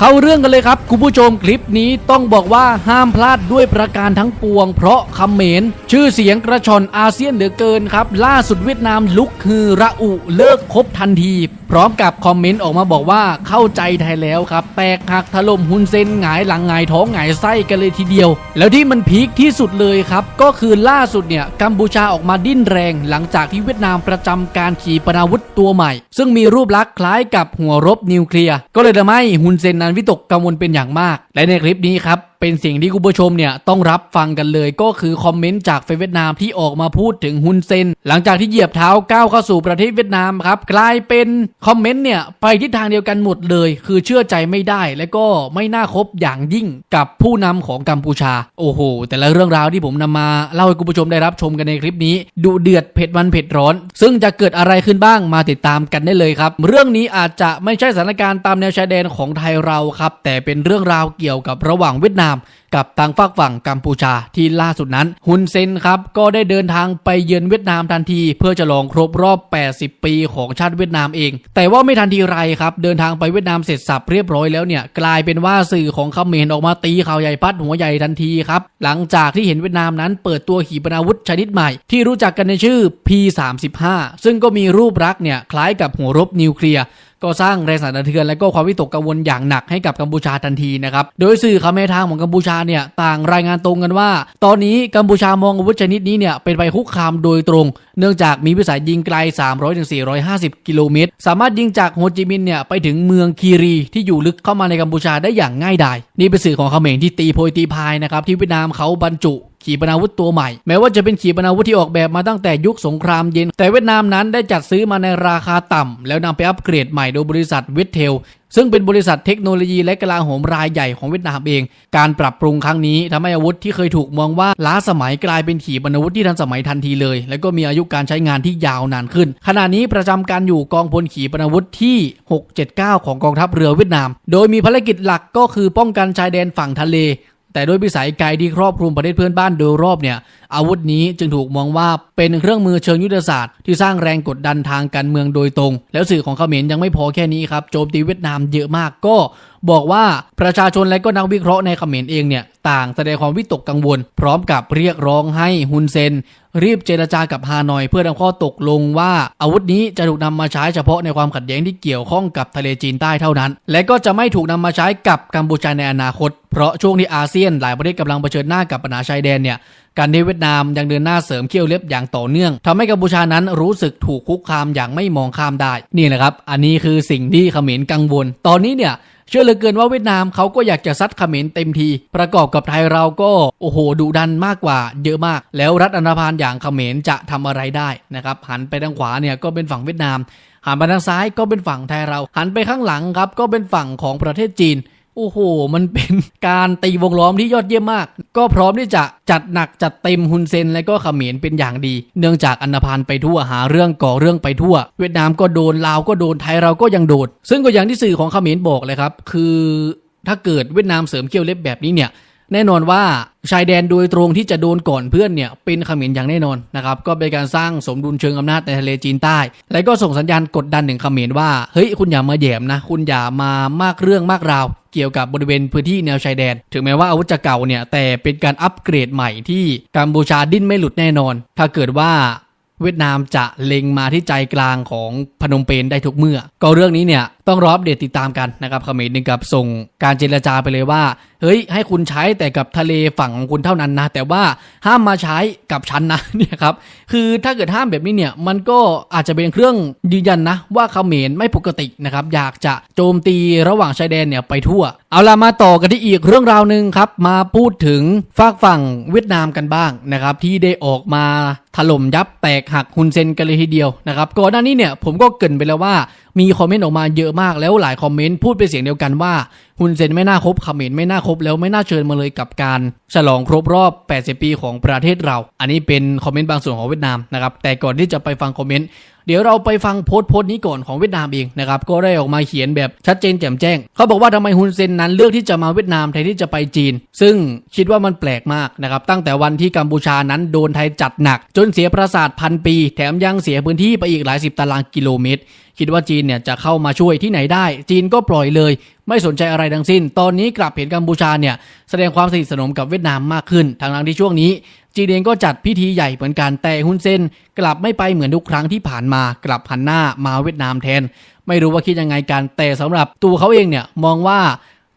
เข้าเรื่องกันเลยครับ คุณผู้ชมคลิปนี้ต้องบอกว่าห้ามพลาดด้วยประการทั้งปวง เพราะคำเขมนชื่อเสียงกระชอนอาเซียนเหลือเกินครับ ล่าสุดเวียดนามลุกฮือระอุเลิกคบทันทีพร้อมกับคอมเมนต์ออกมาบอกว่าเข้าใจไทยแล้วครับ แตกหักถล่มฮุนเซนหงายหลังหงายท้องหงายไส้กันเลยทีเดียว แล้วที่มันพีคที่สุดเลยครับ ก็คือล่าสุดเนี่ยกัมพูชาออกมาดิ้นแรงหลังจากที่เวียดนามประจำการขีปนาวุธตัวใหม่ ซึ่งมีรูปลักษณ์คล้ายกับหัวรบนิวเคลียร์ก็เลยทำให้ฮุนเซนนั้นวิตกกังวลเป็นอย่างมาก และในคลิปนี้ครับ เป็นสิ่งที่คุณผู้ชมเนี่ยต้องรับฟังกันเลยก็คือคอมเมนต์จากเวียดนามที่ออกมาพูดถึงฮุนเซน หลังจากที่เหยียบเท้าก้าวเข้าสู่ประเทศเวียดนามครับกลายเป็นคอมเมนต์เนี่ยไปทิศทางเดียวกันหมดเลย คือเชื่อใจไม่ได้และก็ไม่น่าคบอย่างยิ่งกับผู้นำของกัมพูชา โอ้โห แต่ละเรื่องราวที่ผมนำมาเล่าให้คุณผู้ชมได้รับชมกันในคลิปนี้ดุเดือดเผ็ดมันเผ็ดร้อน ซึ่งจะเกิดอะไรขึ้นบ้างมาติดตามกันได้เลยครับ เรื่องนี้อาจจะไม่ใช่สถานการณ์ตามแนวชายแดนของไทยเราครับแต่เป็นเรื่องราวเกี่ยวกับระหว่างเวียดนาม làm. กับทางฝากฝั่งกัมพูชาที่ล่าสุดนั้นฮุนเซนครับก็ได้เดินทางไปเยือนเวียดนามทันที เพื่อจะลองครบรอบ 80 ปีของชาติเวียดนามเอง แต่ว่าไม่ทันทีไรครับเดินทางไปเวียดนามเสร็จสับเรียบร้อยแล้วเนี่ยกลายเป็นว่าสื่อของเขมรออกมาตีข่าวใหญ่พัดหัวใหญ่ทันทีครับหลังจากที่เห็นเวียดนามนั้นเปิดตัวขีปนาวุธชนิดใหม่ ที่รู้จักกันในชื่อ P35 ซึ่งก็มีรูปลักษ์เนี่ยคล้ายกับหัวรบนิวเคลียร์ก็สร้างแรงสั่นสะเทือนและก็ความวิตกกังวลอย่างหนักให้กับกัมพูชาทันทีนะครับ โดยสื่อคำแม่ทางของกัมพูชาเนี่ยต่างรายงานตรงกันว่า ตอนนี้กัมพูชามองอาวุธชนิดนี้เนี่ยเป็นไปคุกคามโดยตรง เนื่องจากมีวิสัยยิงไกล 300-450 กิโลเมตร สามารถยิงจากโฮจิมินห์เนี่ยไปถึงเมืองคีรีที่อยู่ลึกเข้ามาในกัมพูชาได้อย่างง่ายดายนี่เป็นสื่อของเขมรที่ตีโพยตีพายนะครับที่เวียดนามเขาบรรจุ ขีปนาวุธตัวใหม่ แม้ว่าจะเป็นขีปนาวุธที่ออกแบบมาตั้งแต่ยุคสงครามเย็น แต่เวียดนามนั้นได้จัดซื้อมาในราคาต่ำแล้วนำไปอัปเกรดใหม่โดยบริษัทเวทเทลซึ่งเป็นบริษัทเทคโนโลยีและกลาโหมรายใหญ่ของเวียดนามเอง การปรับปรุงครั้งนี้ทำให้อาวุธที่เคยถูกมองว่าล้าสมัยกลายเป็นขีปนาวุธที่ทันสมัยทันทีเลย และก็มีอายุการใช้งานที่ยาวนานขึ้น ขณะนี้ประจำการอยู่กองพลขีปนาวุธที่ 679 ของกองทัพเรือเวียดนาม โดยมีภารกิจหลักก็คือป้องกันชายแดนฝั่งทะเล แต่ด้วยวิสัยไกลที่ครอบคลุมประเทศเพื่อนบ้านโดยรอบเนี่ยอาวุธนี้จึงถูกมองว่าเป็นเครื่องมือเชิงยุทธศาสตร์ที่สร้างแรงกดดันทางการเมืองโดยตรง แล้วสื่อของเขมรยังไม่พอแค่นี้ครับโจมตีเวียดนามเยอะมากก็บอกว่าประชาชนและก็นักวิเคราะห์ในเขมรเองเนี่ยต่างแสดงความวิตกกังวล พร้อมกับเรียกร้องให้ฮุนเซน รีบเจรจากับฮานอย เพื่อทำข้อตกลงว่าอาวุธนี้จะถูกนำมาใช้เฉพาะในความขัดแย้งที่เกี่ยวข้องกับทะเลจีนใต้เท่านั้น และก็จะไม่ถูกนำมาใช้กับกัมพูชาในอนาคต เพราะช่วงที่อาเซียนหลายประเทศกำลังเผชิญหน้ากับปัญหาชายแดนเนี่ยการที่เวียดนามยังเดินหน้าเสริมเขี้ยวเล็บอย่างต่อเนื่องทำให้กัมพูชานั้นรู้สึกถูกคุกคามอย่างไม่มองข้ามได้ นี่แหละครับ อันนี้คือสิ่งที่เขมรกังวล ตอนนี้เนี่ยเชื่อเหลือเกินว่าเวียดนามเขาก็อยากจะซัดเขมรเต็มที ประกอบกับไทยเราก็โอ้โหดุดันมากกว่าเยอะมาก แล้วรัฐอันธพาลอย่างเขมรจะทำอะไรได้นะครับหันไปทางขวาเนี่ยก็เป็นฝั่งเวียดนามหันไปทางซ้ายก็เป็นฝั่งไทยเรา หันไปข้างหลังครับก็เป็นฝั่งของประเทศจีน โอ้โห มันเป็นการตีวงล้อมที่ยอดเยี่ยมมาก ก็พร้อมที่จะจัดหนักจัดเต็มฮุนเซนและก็เขมรเป็นอย่างดี เนื่องจากอันธพาลไปทั่วหาเรื่องก่อเรื่องไปทั่ว เวียดนามก็โดนลาวก็โดนไทยเราก็ยังโดนซึ่งก็อย่างที่สื่อของเขมรบอกเลยครับ คือถ้าเกิดเวียดนามเสริมเขี้ยวเล็บแบบนี้เนี่ย แน่นอนว่าชายแดนโดยตรงที่จะโดนก่อนเพื่อนเนี่ยเป็นเขมรอย่างแน่นอนนะครับก็เป็นการสร้างสมดุลเชิงอำนาจในทะเลจีนใต้ และก็ส่งสัญญาณกดดันถึงเขมรว่าเฮ้ยคุณอย่ามาแหยมนะ คุณอย่ามามากเรื่องมากราวเกี่ยวกับบริเวณพื้นที่แนวชายแดน ถึงแม้ว่าอาวุธจะเก่าเนี่ยแต่เป็นการอัปเกรดใหม่ที่กัมพูชาดิ้นไม่หลุดแน่นอน ถ้าเกิดว่าเวียดนามจะเล็งมาที่ใจกลางของพนมเปญได้ทุกเมื่อ ก็เรื่องนี้เนี่ย ต้องรออัปเดตติดตามกันนะครับเขมรหนึ่งกับส่งการเจรจาไปเลยว่า เฮ้ย ให้คุณใช้แต่กับทะเลฝั่งของคุณเท่านั้นนะ แต่ว่าห้ามมาใช้กับฉันนะเนี่ยครับคือถ้าเกิดห้ามแบบนี้เนี่ยมันก็อาจจะเป็นเครื่องยืนยันนะ ว่าเขมรไม่ปกตินะครับอยากจะโจมตีระหว่างชายแดนเนี่ยไปทั่ว เอาล่ะมาต่อกันที่อีกเรื่องราวหนึ่งครับมาพูดถึงฝากฝั่งเวียดนามกันบ้างนะครับที่ได้ออกมาถล่มยับแตกหักฮุนเซนกันเลยทีเดียวนะครับก่อนหน้านี้เนี่ยผมก็เกินไปแล้วว่ามีคอมเมนต์ออกมาเยอะมากแล้วหลายคอมเมนต์พูดเป็นเสียงเดียวกันว่าฮุนเซนไม่น่าคบเขมรไม่น่าคบแล้วไม่น่าเชิญมาเลยกับการ ฉลองครบรอบ 80 ปีของประเทศเรา อันนี้เป็นคอมเมนต์บางส่วนของเวียดนามนะครับแต่ก่อนที่จะไปฟังคอมเมนต์เดี๋ยวเราไปฟังโพสต์โพสต์นี้ก่อนของเวียดนามเองนะครับก็ได้ออกมาเขียนแบบชัดเจนแจ่มแจ้ง เขาบอกว่าทำไมฮุนเซนนั้นเลือกที่จะมาเวียดนามแทนที่จะไปจีน ซึ่งคิดว่ามันแปลกมากนะครับตั้งแต่วันที่กัมพูชานั้นโดนไทยจัดหนัก จนเสียประสาทพันปี แถมยังเสียพื้นที่ไปอีกหลายสิบตารางกิโลเมตร คิดว่าจีนเนี่ยจะเข้ามาช่วยที่ไหนได้ จีนก็ปล่อยเลย ไม่สนใจอะไรทั้งสิ้น ตอนนี้กลับเห็นกัมพูชาเนี่ยแสดงความสนิทสนมกับเวียดนามมากขึ้นทางนั้นที่ช่วงนี้ จีนเองก็จัดพิธีใหญ่เหมือนกันแต่ฮุนเซนกลับไม่ไปเหมือนทุกครั้งที่ผ่านมากลับหันหน้ามาเวียดนามแทน ไม่รู้ว่าคิดยังไงกันแต่สำหรับตัวเขาเองเนี่ยมองว่า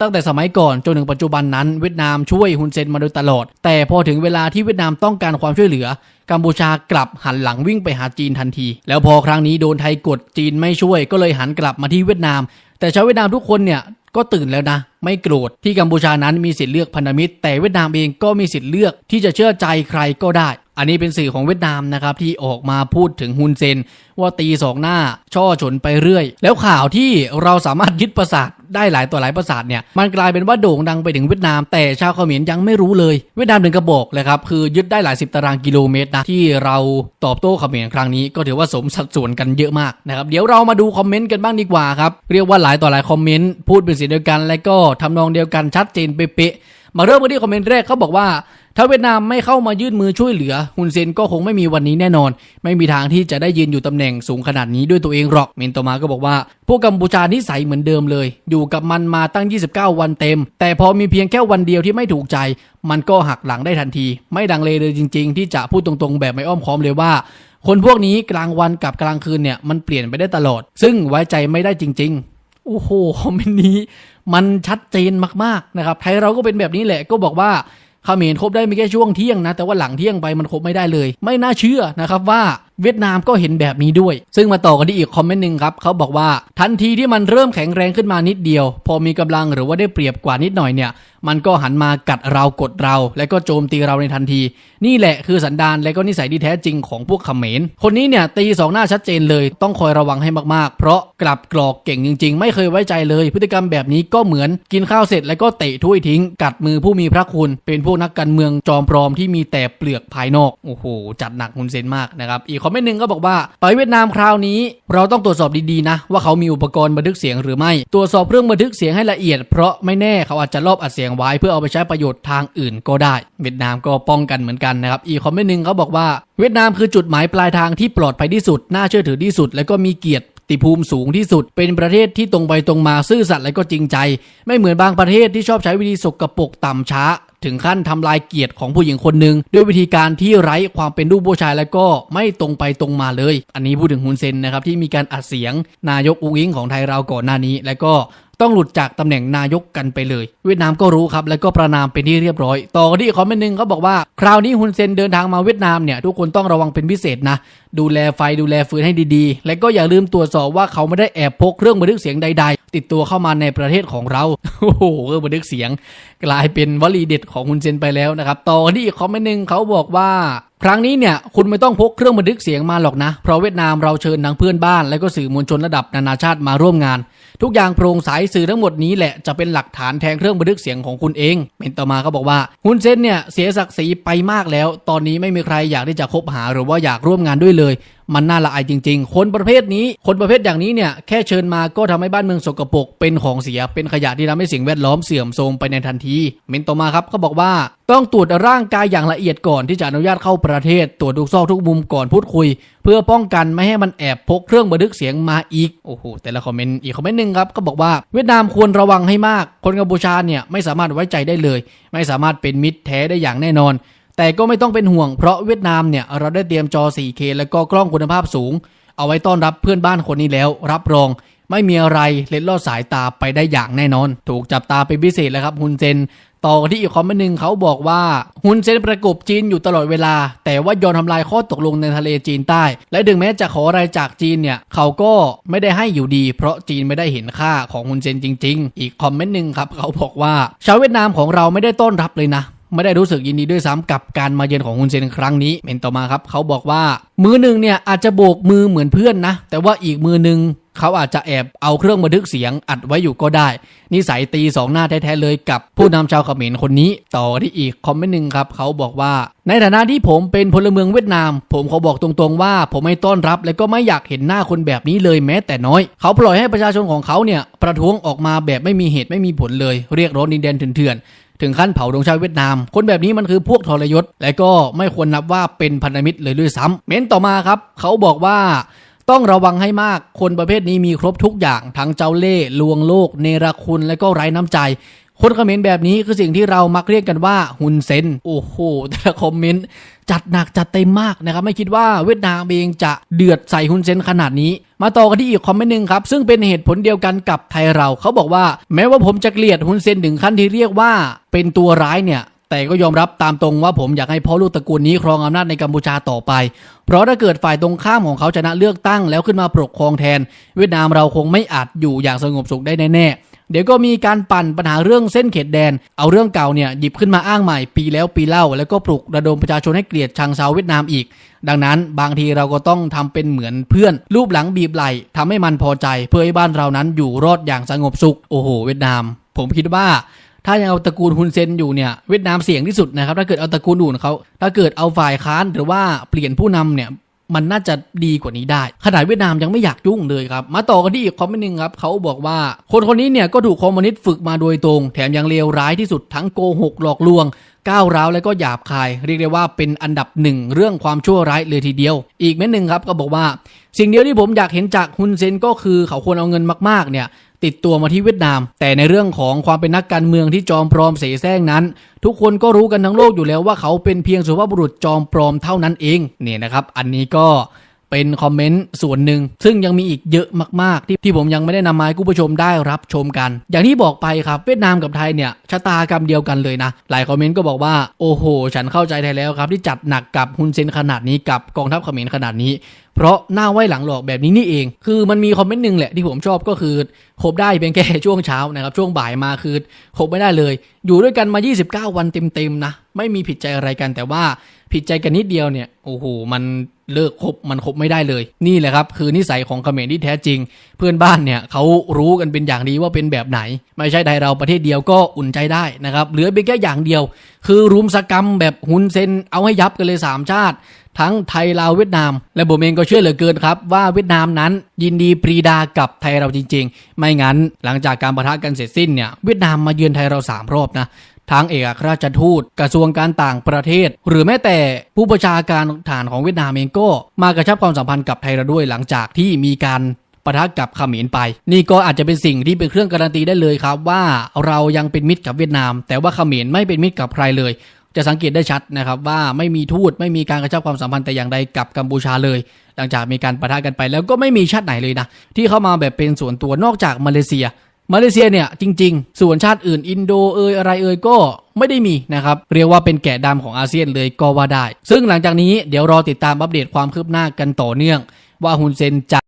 ตั้งแต่สมัยก่อนจนถึงปัจจุบันนั้นเวียดนามช่วยฮุนเซนมาโดยตลอด แต่พอถึงเวลาที่เวียดนามต้องการความช่วยเหลือ กัมพูชากลับหันหลังวิ่งไปหาจีนทันที แล้วพอครั้งนี้โดนไทยกดจีนไม่ช่วยก็เลยหันกลับมาที่เวียดนาม แต่ชาวเวียดนามทุกคนเนี่ยก็ตื่นแล้วนะ ไม่โกรธที่กัมพูชานั้นมีสิทธิ์เลือกพันธมิตร แต่เวียดนามเองก็มีสิทธิ์เลือกที่จะเชื่อใจใครก็ได้ อันนี้เป็นสื่อของเวียดนามนะครับที่ออกมาพูดถึงฮุนเซน ว่าตีสองหน้าช่อฉนไปเรื่อย แล้วข่าวที่เราสามารถยึดประสาท ได้หลายตัวหลายประสาทเนี่ยมันกลายเป็นว่าโด่งดังไปถึงเวียดนาม แต่ชาวเขมรยังไม่รู้เลยเวียดนามถึงกระบอกเลยครับคือยึดได้หลายสิบตารางกิโลเมตรนะที่เราตอบโต้เขมรครั้งนี้ก็ถือว่าสมสัดส่วนกันเยอะมากนะครับเดี๋ยวเรามาดูคอมเมนต์กันบ้างดีกว่าครับเรียกว่าหลายต่อหลายคอมเมนต์พูดเป็นเสียงเดียวกัน และก็ทำนองเดียวกันชัดเจนเป๊ะมาเริ่มกันที่คอมเมนต์แรกเขาบอกว่า ถ้าเวียดนามไม่เข้ามายื่นมือช่วยเหลือฮุนเซนก็คงไม่มีวันนี้แน่นอน ไม่มีทางที่จะได้ยืนอยู่ตำแหน่งสูงขนาดนี้ด้วยตัวเองหรอกเมนโตมาก็บอกว่า พวกกัมพูชานิสัยเหมือนเดิมเลย อยู่กับมันมาตั้ง 29 วันเต็ม แต่พอมีเพียงแค่วันเดียวที่ไม่ถูกใจ มันก็หักหลังได้ทันที ไม่ดังเลยเลยจริง ๆ ที่จะพูดตรงๆ แบบไม่อ้อมค้อมเลยว่าคนพวกนี้กลางวันกับกลางคืนเนี่ยมันเปลี่ยนไปได้ตลอด ซึ่งไว้ใจไม่ได้จริง ๆ โอ้โหคอมเมนต์นี้ มันชัดเจนมากๆนะครับไทยเราก็เป็นแบบนี้แหละก็บอกว่า เขมรครบได้ไม่แค่ช่วงเที่ยงนะ แต่ว่าหลังเที่ยงไปมันครบไม่ได้เลย ไม่น่าเชื่อนะครับว่าเวียดนามก็เห็นแบบนี้ด้วย ซึ่งมาต่อกันที่อีกคอมเมนต์หนึ่งครับเขาบอกว่าทันทีที่มันเริ่มแข็งแรงขึ้นมานิดเดียว พอมีกำลังหรือว่าได้เปรียบกว่านิดหน่อยเนี่ยมันก็หันมากัดเรากดเรา และก็โจมตีเราในทันที นี่แหละคือสันดานและก็นิสัยที่แท้จริงของพวกเขมร คนนี้เนี่ยตีสองหน้าชัดเจนเลยต้องคอยระวังให้มากๆ เพราะกลับกรอกเก่งจริง ๆ ไม่เคยไว้ใจเลย พฤติกรรมแบบนี้ก็เหมือนกินข้าวเสร็จแล้วก็เตะถ้วยทิ้ง กัดมือผู้มีพระคุณ เป็นพวกนักการเมืองจอมปลอมที่มีแต่เปลือกภายนอกโอ้โหจัดหนักฮุนเซนมากนะครับอีกคอมเมนต์หนึ่งก็บอกว่าไปเวียดนามคราวนี้ เราต้องตรวจสอบดีๆนะว่าเขามีอุปกรณ์บันทึกเสียงหรือไม่ ตรวจสอบเครื่องบันทึกเสียงให้ละเอียด เพราะไม่แน่เขาอาจจะลอบอัดเสียงไว้เพื่อเอาไปใช้ประโยชน์ทางอื่นก็ได้ เวียดนามก็ป้องกันเหมือนกันนะครับ อีกคอมเมนต์หนึ่งเขาบอกว่าเวียดนามคือจุดหมายปลายทางที่ปลอดภัยที่สุด น่าเชื่อถือที่สุด และก็มีเกียรติภูมิสูงที่สุด เป็นประเทศที่ตรงไปตรงมาซื่อสัตย์และก็จริงใจ ไม่เหมือนบางประเทศที่ชอบใช้วิธีสกรปรกต่ำช้า ถึงขั้นทำลายเกียรติของผู้หญิงคนหนึ่งด้วยวิธีการที่ไร้ความเป็นลูกผู้ชายและก็ไม่ตรงไปตรงมาเลย อันนี้พูดถึงฮุนเซนนะครับที่มีการอัดเสียง นายกอุงอิงของไทยเราก่อนหน้านี้ และก็ ต้องหลุดจากตำแหน่งนายกกันไปเลย เวียดนามก็รู้ครับ แล้วก็ประนามเป็นที่เรียบร้อย ต่อกันที่คอมเมนต์หนึ่งเขาบอกว่า คราวนี้ฮุนเซนเดินทางมาเวียดนามเนี่ย ทุกคนต้องระวังเป็นพิเศษนะ ดูแลไฟดูแลฟืนให้ดีๆ และก็อย่าลืมตรวจสอบว่าเขาไม่ได้แอบพกเครื่องบันทึกเสียงใด ๆ ติดตัวเข้ามาในประเทศของเราโอ้โหเครื่องบันทึกเสียง กลายเป็นวลีเด็ดของฮุนเซนไปแล้วนะครับต่อกันที่คอมเมนต์หนึ่งเขาบอกว่าครั้งนี้เนี่ยคุณไม่ต้องพกเครื่องบันทึกเสียงมาหรอกนะ เพราะเวียดนามเราเชิญทั้งเพื่อนบ้าน และก็สื่อมวลชนระดับนานาชาติมาร่วมงาน ทุกอย่างโปร่งใสสื่อทั้งหมดนี้แหละจะเป็นหลักฐานแทนเครื่องบันทึกเสียงของคุณเองเมนต่อมาเขาบอกว่าฮุนเซนเนี่ยเสียศักดิ์ศรีไปมากแล้ว ตอนนี้ไม่มีใครอยากที่จะคบหาหรือว่าอยากร่วมงานด้วยเลย มันน่าละอายจริง ๆ คนประเภทนี้ คนประเภทอย่างนี้เนี่ยแค่เชิญมาก็ทำให้บ้านเมืองสกปรกเป็นของเสียเป็นขยะที่ทำให้สิ่งแวดล้อมเสื่อมโทรมไปในทันที เมนต่อมาครับเขาบอกว่าต้องตรวจร่างกายอย่างละเอียดก่อนที่จะอนุญาตเข้าประเทศ ตรวจทุกซอกทุกมุมก่อนพูดคุย เพื่อป้องกันไม่ให้มันแอบพกเครื่องบันทึกเสียงมาอีกโอ้โหแต่ละคอมเมนต์อีกคอมเมนต์หนึ่งครับก็บอกว่าเวียดนามควรระวังให้มาก คนกัมพูชาเนี่ยไม่สามารถไว้ใจได้เลย ไม่สามารถเป็นมิตรแท้ได้อย่างแน่นอน แต่ก็ไม่ต้องเป็นห่วงเพราะเวียดนามเนี่ยเราได้เตรียมจอ 4K แล้วก็กล้องคุณภาพสูง เอาไว้ต้อนรับเพื่อนบ้านคนนี้แล้ว รับรองไม่มีอะไรเล็ดลอดสายตาไปได้อย่างแน่นอน ถูกจับตาเป็นพิเศษแล้วครับฮุนเซน ต่อกันที่อีกคอมเมนต์หนึ่งเขาบอกว่าฮุนเซนประกบจีนอยู่ตลอดเวลา แต่ว่ายอมทำลายข้อตกลงในทะเลจีนใต้ และถึงแม้จะขออะไรจากจีนเนี่ยเขาก็ไม่ได้ให้อยู่ดี เพราะจีนไม่ได้เห็นค่าของฮุนเซนจริง ๆ อีกคอมเมนต์หนึ่งครับเขาบอกว่าชาวเวียดนามของเราไม่ได้ต้อนรับเลยนะ ไม่ได้รู้สึกยินดีด้วยซ้ำกับการมาเยือนของฮุนเซนครั้งนี้เมนต่อมาครับ เขาบอกว่า มือหนึ่งเนี่ยอาจจะโบกมือเหมือนเพื่อนนะ แต่ว่าอีกมือหนึ่งเขาอาจจะแอบเอาเครื่องบันทึกเสียงอัดไว้อยู่ก็ได้ นิสัยตีสองหน้าแท้ๆเลยกับผู้นำชาวเขมรคนนี้ ต่อที่อีกคอมเมนต์หนึ่งครับ เขาบอกว่า ในฐานะที่ผมเป็นพลเมืองเวียดนาม ผมขอบอกตรงๆว่า ผมไม่ต้อนรับ และก็ไม่อยากเห็นหน้าคนแบบนี้เลยแม้แต่น้อย เขาปล่อยให้ประชาชนของเขาเนี่ยประท้วงออกมาแบบไม่มีเหตุไม่มีผลเลย เรียกร้องดินแดนเถื่อน ถึงขั้นเผาดวงชาวเวียดนาม คนแบบนี้มันคือพวกทรยศ และก็ไม่ควรนับว่าเป็นพันธมิตรเลยด้วยซ้ำเม้นต่อมาครับ เขาบอกว่าต้องระวังให้มาก คนประเภทนี้มีครบทุกอย่าง ทั้งเจ้าเล่ห์ลวงโลก เนรคุณ และก็ไร้น้ำใจ คนคอมเมนต์แบบนี้คือสิ่งที่เรามักเรียกกันว่าฮุนเซนโอ้โหแต่ละคอมเมนต์จัดหนักจัดเต็มมากนะครับ ไม่คิดว่าเวียดนามเองจะเดือดใส่ฮุนเซนขนาดนี้ มาต่อกันที่อีกคอมเมนต์หนึ่งครับ ซึ่งเป็นเหตุผลเดียวกันกับไทยเราเขาบอกว่า แม้ว่าผมจะเกลียดฮุนเซนถึงขั้นที่เรียกว่าเป็นตัวร้ายเนี่ยแต่ก็ยอมรับตามตรงว่าผมอยากให้พ่อลูกตระกูลนี้ครองอำนาจในกัมพูชาต่อไป เพราะถ้าเกิดฝ่ายตรงข้ามของเขาชนะเลือกตั้งแล้วขึ้นมาปกครองแทน เวียดนามเราคงไม่อาจอยู่อย่างสงบสุขได้แน่ๆ เดี๋ยวก็มีการปั่นปัญหาเรื่องเส้นเขตแดน เอาเรื่องเก่าเนี่ยหยิบขึ้นมาอ้างใหม่ปีแล้วปีเล่า แล้วก็ปลุกระดมประชาชนให้เกลียดชังชาวเวียดนามอีก ดังนั้นบางทีเราก็ต้องทำเป็นเหมือนเพื่อน รูปหลังบีบไหล่ทำให้มันพอใจ เพื่อให้บ้านเรานั้นอยู่รอดอย่างสงบสุขโอ้โห เวียดนาม ผมคิดว่าถ้ายังเอาตระกูลฮุนเซนอยู่เนี่ยเวียดนามเสี่ยงที่สุดนะครับถ้าเกิดเอาตระกูลอื่นเขาถ้าเกิดเอาฝ่ายค้านหรือว่าเปลี่ยนผู้นำเนี่ย มันน่าจะดีกว่านี้ได้ขนาดเวียดนามยังไม่อยากยุ่งเลยครับ มาต่อกันที่อีกคอมเมนต์หนึ่งครับเขาบอกว่า คนคนนี้เนี่ยก็ถูกคอมมิวนิสต์ฝึกมาโดยตรง แถมยังเลวร้ายที่สุดทั้งโกหกหลอกลวงก้าวร้าวและก็หยาบคาย เรียกได้ว่าเป็นอันดับหนึ่งเรื่องความชั่วร้ายเลยทีเดียว อีกเม้นหนึ่งครับก็บอกว่า สิ่งเดียวที่ผมอยากเห็นจากฮุนเซนก็คือเขาควรเอาเงินมากๆเนี่ย ติดตัวมาที่เวียดนาม แต่ในเรื่องของความเป็นนักการเมืองที่จอมปลอมเสแสร้งนั้น ทุกคนก็รู้กันทั้งโลกอยู่แล้วว่าเขาเป็นเพียงสุภาพบุรุษจอมปลอมเท่านั้นเองเนี่ยนะครับ อันนี้ก็ เป็นคอมเมนต์ส่วนหนึ่ง ซึ่งยังมีอีกเยอะมาก ๆ ที่ที่ผมยังไม่ได้นำมาให้คุณผู้ชมได้รับชมกัน อย่างที่บอกไปครับเวียดนามกับไทยเนี่ยชะตากรรมเดียวกันเลยนะ หลายคอมเมนต์ก็บอกว่าโอ้โห ฉันเข้าใจไทยแล้วครับที่จัดหนักกับฮุนเซนขนาดนี้กับกองทัพเขมรขนาดนี้เพราะหน้าไว้หลังหลอกแบบนี้นี่เอง คือมันมีคอมเมนต์หนึ่งแหละที่ผมชอบก็คือคบได้เพียงแค่ช่วงเช้านะครับ ช่วงบ่ายมาคือคบไม่ได้เลย อยู่ด้วยกันมา 29 วันเต็มๆนะ ไม่มีผิดใจอะไรกันแต่ว่า ผิดใจกันนิดเดียวเนี่ยโอ้โหมันเลิกคบมันคบไม่ได้เลย นี่แหละครับ คือนิสัยของเขมรที่แท้จริง เพื่อนบ้านเนี่ยเขารู้กันเป็นอย่างดีว่าเป็นแบบไหน ไม่ใช่ไทยเราประเทศเดียวก็อุ่นใจได้นะครับเหลือเพียงแค่อย่างเดียว คือรุมสกรรมแบบหุนเซนเอาให้ยับกันเลยสามชาติ ทั้งไทยลาวเวียดนาม และผมเองก็เชื่อเหลือเกินครับ ว่าเวียดนามนั้นยินดีปรีดากับไทยเราจริง ๆ ไม่งั้นหลังจากการประทะกันเสร็จสิ้นเนี่ยเวียดนามมาเยือนไทยเราสามรอบนะ ทั้งเอกอัครราชทูตกระทรวงการต่างประเทศ หรือแม้แต่ผู้ประชาการฐานของเวียดนามเองก็มากระชับความสัมพันธ์กับไทยเราด้วยหลังจากที่มีการประทะกับเขมรไป นี่ก็อาจจะเป็นสิ่งที่เป็นเครื่องการันตีได้เลยครับ ว่าเรายังเป็นมิตรกับเวียดนาม แต่ว่าเขมรไม่เป็นมิตรกับใครเลย จะสังเกตได้ชัดนะครับว่าไม่มีทูตไม่มีการกระชับความสัมพันธ์แต่อย่างใดกับกัมพูชาเลย หลังจากมีการประทะกันไปแล้วก็ไม่มีชาติไหนเลยนะที่เข้ามาแบบเป็นส่วนตัวนอกจากมาเลเซีย มาเลเซียเนี่ยจริง ๆ ส่วนชาติอื่นอินโดเอยอะไรเอยก็ไม่ได้มีนะครับ เรียกว่าเป็นแกะดำของอาเซียนเลยก็ว่าได้ ซึ่งหลังจากนี้เดี๋ยวรอติดตามอัปเดตความคืบหน้ากันต่อเนื่อง ว่าฮุนเซนจะ